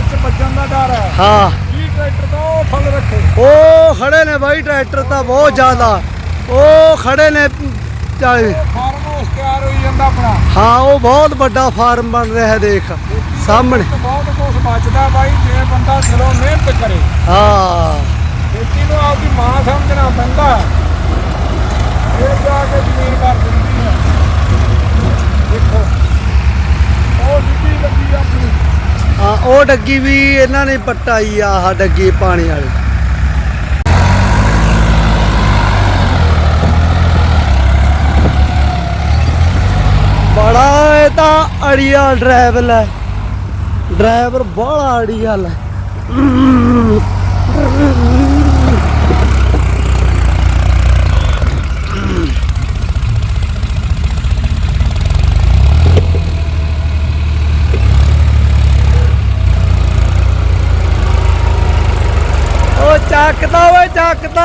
ਵਿੱਚ ਵੱਜਣ ਦਾ ਡਰ ਹੈ। ਹਾਂ। ਜੀ ਟਰੈਕਟਰ ਤੋਂ ਉਹ ਫਲ ਰੱਖੇ? ਉਹ ਖੜੇ ਨੇ ਬਾਈ ਟਰੈਕਟਰ ਤਾਂ ਬਹੁਤ ਜ਼ਿਆਦਾ। ਉਹ ਖੜੇ ਨੇ 40 ਫਾਰਮ ਹਾਊਸ ਤਿਆਰ ਹੋਈ ਜਾਂਦਾ ਆਪਣਾ। ਹਾਂ ਉਹ ਬਹੁਤ ਵੱਡਾ ਫਾਰਮ ਬਣ ਰਿਹਾ ਦੇਖ। ਸਾਹਮਣੇ। ਬਹੁਤ ਕੁਝ ਬਚਦਾ ਬਾਈ ਜੇ ਬੰਦਾ ਸਿਰੋਂ ਮਿਹਨਤ ਕਰੇ। ਹਾਂ। ਖੇਤੀ ਨੂੰ ਆਪਦੀ ਮਾਂ ਸਮਝਣਾ ਪੈਂਦਾ ਇਹ ਜਾ ਕੇ ਜ਼ਮੀਨ ਕਰ ਦਿੰਦੀ ਹੈ ਦੇਖੋ ਉਹ ਜਿੱਦੀ ਲੱਗੀ ਆਪਣੀ ਹਾਂ ਉਹ ਡੱਗੀ ਵੀ ਇਹਨਾਂ ਨੇ ਪਟਾਈ ਆ, ਆਹ ਡੱਗੀ ਪਾਣੀ ਵਾਲੀ। ਬੜਾ ਇਹ ਤਾਂ ਅੜੀਆ ਡਰਾਈਵਰ ਹੈ ਡਰਾਈਵਰ ਬੜਾ ਅੜੀਆ ਹੈ ਉਹ ਚੱਕਦਾ ਓਏ ਚੱਕਦਾ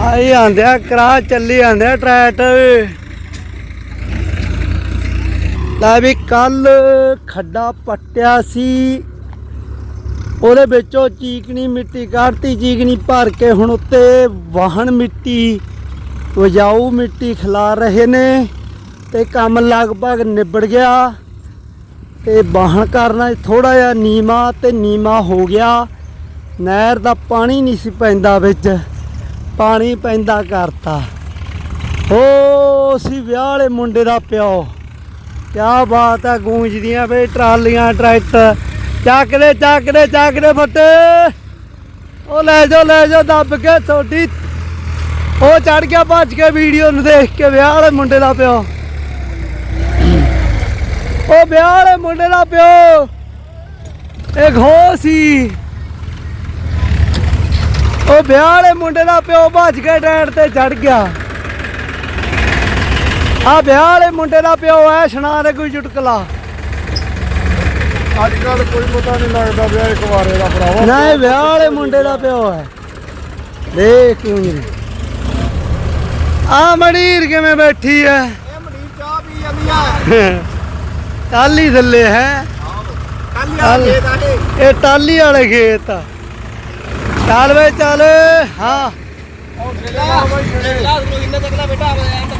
ਆਈ ਆਂਦਿਆ ਕਰਾ ਚੱਲੀ ਆਂਦਿਆ ਟਰੈਕਟਰ ਲੈ ਵੀ ਕੱਲ ਖੱਡਾ ਪੱਟਿਆ ਸੀ। ਉਹਦੇ ਵਿੱਚੋਂ ਚੀਕਣੀ ਮਿੱਟੀ ਕੱਢਤੀ, ਚੀਕਣੀ ਭਰ ਕੇ ਹੁਣ ਉੱਤੇ ਵਾਹਣ ਮਿੱਟੀ, ਵਜਾਊ ਮਿੱਟੀ ਖਿਲਾ ਰਹੇ ਨੇ। ਤੇ ਕੰਮ ਲਗਭਗ ਨਿਬੜ ਗਿਆ। ਤੇ ਬਾਹਣ ਕਰਨਾ ਥੋੜਾ ਜਿਹਾ ਨੀਮਾ ਤੇ ਨੀਮਾ ਹੋ ਗਿਆ। ਨਹਿਰ ਦਾ ਪਾਣੀ ਨਹੀਂ ਸੀ ਪੈਂਦਾ ਵਿੱਚ। ਪਾਣੀ ਪੈਂਦਾ ਕਰਤਾ। ਹੋ ਸੀ ਵਿਆਹ ਵਾਲੇ ਮੁੰਡੇ ਦਾ ਪਿਓ। ਕਿਆ ਬਾਤ ਹੈ ਗੂੰਜਦੀਆਂ ਵੇ ਟਰਾਲੀਆਂ, ਟਰੈਕਟਰ। ਚੱਕਦੇ ਚੱਕਦੇ ਚੱਕਦੇ ਫੱਟੇ। ਉਹ ਲੈ ਜਾਓ ਲੈ ਜਾਓ, ਦੱਬ ਕੇ ਤੁਹਾਡੀ। ਉਹ ਚੜ ਗਿਆ, ਭੱਜ ਕੇ ਵੀਡੀਓ ਨੂੰ ਦੇਖ ਕੇ ਵਿਆਹ ਵਾਲੇ ਮੁੰਡੇ ਦਾ ਪਿਓ। ਉਹ ਵਿਆਹ ਵਾਲੇ ਮੁੰਡੇ ਦਾ ਪਿਓ। ਇਹ ਘੋ ਸੀ। ਉਹ ਵਿਆਹ ਵਾਲੇ ਮੁੰਡੇ ਦਾ ਪਿਓ ਭੱਜ ਕੇ ਟੈਂਟ ਤੇ ਚੜ ਗਿਆ। ਆ ਵਿਆਹ ਵਾਲੇ ਮੁੰਡੇ ਦਾ ਪਿਓ ਐ ਸੁਣਾ ਦੇ ਕੋਈ ਚੁਟਕਲਾ ਅੱਜ ਕੱਲ ਕੋਈ ਪਤਾ ਨਹੀਂ ਲੱਗਦਾ ਵਿਆਹ ਇੱਕ ਵਾਰੇ ਦਾ ਭਰਾਵਾ ਨਾ ਇਹ ਵਿਆਹ ਵਾਲੇ ਮੁੰਡੇ ਦਾ ਪਿਓ ਹੈ ਦੇਖ ਕਿਉਂ ਨਹੀਂ ਆ ਮੜੀਰ ਕਿਵੇਂ ਬੈਠੀ ਐ? ਇਹ ਮਨੀਰ ਚਾਹ ਪੀ ਜਾਂਦੀ ਆ ਟਾਲੀ ਥੱਲੇ ਹੈ। ਕੱਲ ਚੱਲ। ਇਹ ਟਾਲੀ ਵਾਲੇ ਖੇਤ ਆ। ਚੱਲ ਵੇ ਚੱਲ। ਹਾਂ।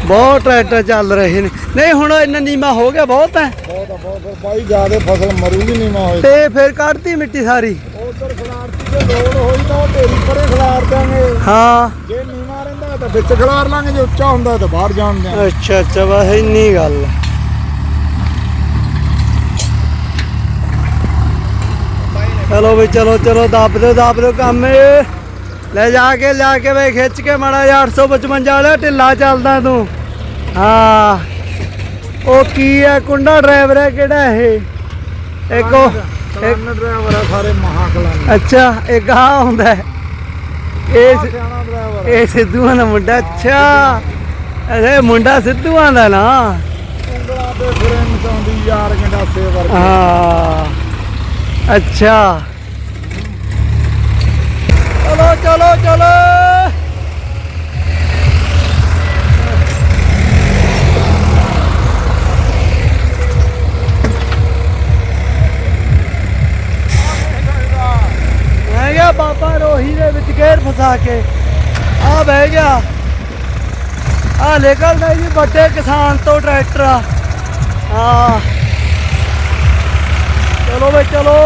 ਬਹੁਤ ਟਰੈਕਟਰ ਚੱਲ ਰਹੇ ਨੇ। ਨਹੀਂ ਹੁਣ ਇੰਨਾ ਨੀਮਾ ਹੋ ਗਿਆ ਬਹੁਤ ਹੈ। ਬਹੁਤ ਬਹੁਤ। ਆ। ਬਾਈ ਜਿਆਦੇ ਫਸਲ ਮਰੂਗੀ ਨਹੀਂ ਮਾ ਹੋਈ ਤੇ ਫਿਰ ਕੱਢਤੀ ਮਿੱਟੀ ਸਾਰੀ। ਉਧਰ ਖਲਾਰਤੀ ਜੇ ਲੋੜ ਹੋਈ ਤਾਂ ਉਹ ਢੇਰੀ ਪਰੇ ਖਲਾਰ ਦਾਂਗੇ ਹਾਂ। ਜੇ ਨੀਵਾ ਰਹਿੰਦਾ ਤਾਂ ਵਿੱਚ ਖਲਾਰ ਲਾਂਗੇ ਜੇ ਉੱਚਾ ਹੁੰਦਾ ਤਾਂ ਬਾਹਰ ਜਾਣ ਦਿਆਂਗੇ। ਅੱਛਾ ਅੱਛਾ ਬਸ ਇੰਨੀ ਗੱਲ। ਹੈ। ਚਲੋ ਵੀ ਚਲੋ ਚਲੋ ਦੱਬ ਦਿਓ ਦੱਬ ਦਿਓ ਕੰਮ ਇਹ। ਲੈ ਜਾ ਕੇ ਲਿਆ ਕੇ ਵੇ ਖਿੱਚ ਕੇ ਮਾੜਾ ਜਿਹਾ 855 ਵਾਲਾ ਢਿੱਲਾ ਚੱਲਦਾ ਤੂੰ। ਹਾਂ। ਉਹ ਕੀ ਹੈ? ਕੁੰਡਾ ਡਰਾਈਵਰ ਹੈ ਕਿਹੜਾ ਇਹ? ਇੱਕ ਉਹ ਇੱਕ ਡਰਾਈਵਰ ਆ ਸਾਰੇ ਮਹਾ ਕਲਾਨ ਅੱਛਾ ਇੱਕ ਆ ਹੁੰਦਾ। ਇਹ ਇਹ ਸਿੱਧੂਆਂ ਦਾ ਮੁੰਡਾ ਅੱਛਾ। ਇਹ ਮੁੰਡਾ ਸਿੱਧੂਆਂ ਦਾ ਨਾ। ਉਂਗਲਾਂ ਤੇ ਫਿਰੇ ਮਚਾਉਂਦੀ ਯਾਰ ਗੰਡਾਸੇ ਵਰਗੇ। ਹਾਂ। ਅੱਛਾ ਚਲੋ ਚਲੋ ਚਲੋ ਮੈਂ ਗਿਆ ਬਾਬਾ ਰੋਹੀ ਦੇ ਵਿੱਚ ਗੇਰ ਫਸਾ ਕੇ ਆ ਬਹਿ ਗਿਆ ਆ ਨਿਕਲਦਾ ਜੀ ਵੱਡੇ ਕਿਸਾਨ ਤੋਂ ਟਰੈਕਟਰ ਆ ਹਾਂ ਚਲੋ ਬਈ ਚਲੋ।